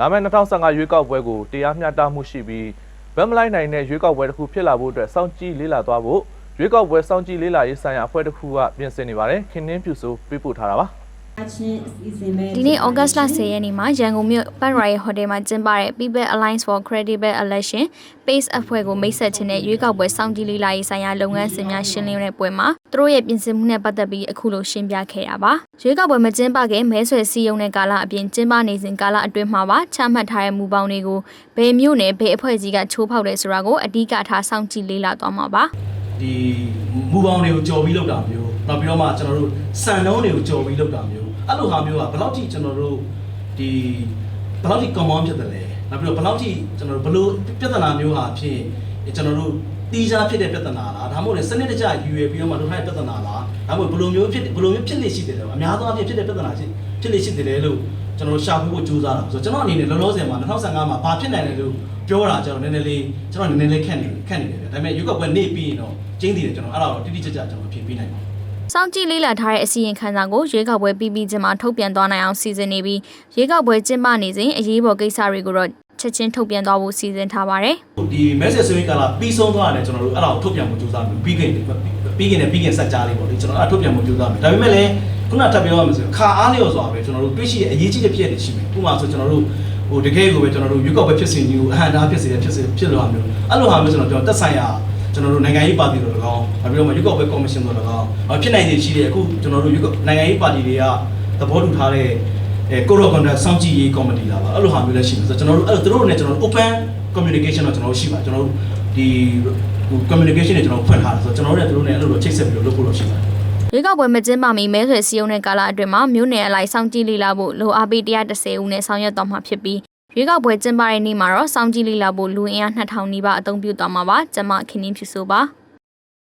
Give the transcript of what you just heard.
လာမယ့်2015ရွေးကောက်ပွဲကိုတရားမျှတမှုရှိပြီးဗက်မလိုက်နိုင်တဲ့ရွေးကောက်ပွဲတစ်ခုဖြစ်လာဖို့အတွက်စောင့်ကြည့်လေ့လာသွားဖို့ရွေးကောက်ပွဲစောင့်ကြည့်လေ့လာရေးဆိုင်ရာအဖွဲ့တစ်ခုကပြင်ဆင်နေပါတယ်ခင်နှင်းပြူဆိုပြပို့ထားတာပါချင်းအစီအစဉ်ပဲဒီနေ့ဩဂတ်စ်လ10ရက်နေ့မှာရန်ကုန်မြို့ပတ်ရိုင်ဟိုတယ်မှာကျင်းပတဲ့ People Alliance for Credible Election PACE အဖွဲ့ကိုမိတ်ဆက်ခြင်းနဲ့ရွေးကောက်ပွဲစောင့်ကြည့်လေ့လာရေးဆိုင်ရာလုပ်ငန်းစဉ်များရှင်းလင်းတဲ့ပွဲမှာ သူတို့ရဲ့ပြင်ဆင်မှုနဲ့ပတ်သက်ပြီးအခုလိုရှင်းပြခဲ့တာပါရွေးကောက်ပွဲမကျင်းပခင်မဲဆွယ်စည်းရုံးတဲ့ကာလအပြင်ကျင်းပနေစဉ်ကာလအတွင်းမှာပါချမှတ်ထားတဲ့မူပေါင်းတွေကိုဘယ်မြို့နယ်ဘယ်အဖွဲ့အစည်းကချိုးဖောက်တယ်ဆိုတာကိုအဓိကထားစောင့်ကြည့်လေ့လာသွားမှာပါဒီမူပေါင်းတွေကိုကြော်ပြီးလောက်တာမျိုးနောက်ပြီးတော့မှကျွန်တော်တို့စံနှုန်းတွေကိုကြော်ပြီးလောက်တာမျိုးအဲ့လိုဟာမျိုးကဘယ်လောက်ထိကျွန်တော်တို့ဒီဘယ်လောက်ထိ common ဖြစ်တယ်လဲနောက်ပြီးတော့ဘယ်လောက်ထိကျွန်တော်တို့ဘယ်လိုပြဿနာမျိုးဟာဖြစ်ကျွန်တော်တို့ တီးခြားဖြစ်တဲ့ပြဿနာလားဒါမှမဟုတ်လေစနစ်တကျယူရပြီးတော့မှတို့ထားတဲ့ပြဿနာလားဒါမှမဟုတ်ဘယ်လိုမျိုးဖြစ်ဘယ်လိုမျိုးဖြစ်နေရှိတယ်လဲအများသောအားဖြင့်ဖြစ်တဲ့ပြဿနာရှိဖြစ်နေရှိတယ်လေလို့ကျွန်တော်တို့ရှာဖွေဖို့ကြိုးစားတာဆိုတော့ကျွန်တော်အနေနဲ့လောလောဆယ်မှာ2015မှာဘာဖြစ်နိုင်လဲလို့ပြောတာကျွန်တော်နည်းနည်းလေးကျွန်တော်နည်းနည်းလေးခက်နေခက်နေတယ်ဗျဒါပေမဲ့ရွေးကောက်ပွဲနေပြီးရင်တော့ကျင်းတည်တယ်ကျွန်တော်အဲ့ဒါတော့တိတိကျကျကျွန်တော်ဖြေပေးနိုင်ပါစောင့်ကြည့်လေ့လာထားတဲ့အစီရင်ခံစာကိုရွေးကောက်ပွဲပြီးပြီးချင်းမှာထုတ်ပြန်သွားနိုင်အောင်စီစဉ်နေပြီးရွေးကောက်ပွဲကျင်းပနေစဉ်အရေးပေါ်ကိစ္စတွေကိုတော့ ချက်ချင်းထုတ်ပြန်သွားဖို့စီစဉ်ထားပါတယ်ဒီ message ဆွေးနွေးကာလပြီးဆုံးသွားတယ်ကျွန်တော်တို့အဲ့ဒါကိုထုတ်ပြန်မှုကြိုးစားပြီးပြီးခင်ပြီးခင်နဲ့ပြီးခင်ဆက်ကြားလေးပေါ့လေကျွန်တော်အဲ့ဒါထုတ်ပြန်မှုကြိုးစားပြီဒါပေမဲ့လည်းခုနထပ်ပြောရမယ်ဆိုရင်ခါအားလျော်စွာပဲကျွန်တော်တို့တွေးရှိတဲ့အရေးကြီးတဲ့ဖြစ်ရတွေရှိမယ်ဥပမာဆိုကျွန်တော်တို့ဟိုတကယ်ကိုပဲကျွန်တော်တို့ရွေးကောက်ပွဲဖြစ်စဉ်ကြီးကိုအဟံတားဖြစ်စေတဲ့ဖြစ်စေဖြစ်လို့ဟာမျိုးအဲ့လိုဟာမျိုးကျွန်တော်ပြောတက်ဆိုင်ရာကျွန်တော်တို့နိုင်ငံရေးပါတီတို့၎င်းနောက်ပြီးတော့ရွေးကောက်ပွဲကော်မရှင်တို့၎င်းဖြစ်နိုင်နေရှိတဲ့အခုကျွန်တော်တို့ရွေးကောက်နိုင်ငံရေးပါတီတွေကသဘောတူထားတဲ့ အဲကိုရိုကွန်တာစောင့်ကြည့်ရေးကော်မတီလာပါအဲ့လိုဟာမျိုးလည်းရှိမယ်ဆိုတော့ကျွန်တော်တို့အဲ့တို့နဲ့ကျွန်တော်တို့ open communication တော့ကျွန်တော်တို့ရှိပါကျွန်တော်တို့ဒီဟို communication တွေကျွန်တော်ဖွင့်ထားတယ်ဆိုတော့ကျွန်တော်တို့နဲ့တို့နဲ့အဲ့လိုတော့ချိတ်ဆက်ပြီးတော့လုပ်ဖို့လို့ရှိပါတယ်ရွေးကောက်ပွဲမကျင်းပမီမဲဆွယ်စည်းရုံးတဲ့ကာလအတွင်းမှာမြို့နယ်အလိုက်စောင့်ကြည့်လေ့လာဖို့လိုအားပေး130ဦးနဲ့ဆောင်ရွက်သွားမှာဖြစ်ပြီးရွေးကောက်ပွဲကျင်းပတဲ့နေ့မှာတော့စောင့်ကြည့်လေ့လာဖို့လူအင်အား2000နီးပါးအသုံးပြုသွားမှာပါကျမခင်င်းဖြူဆိုပါ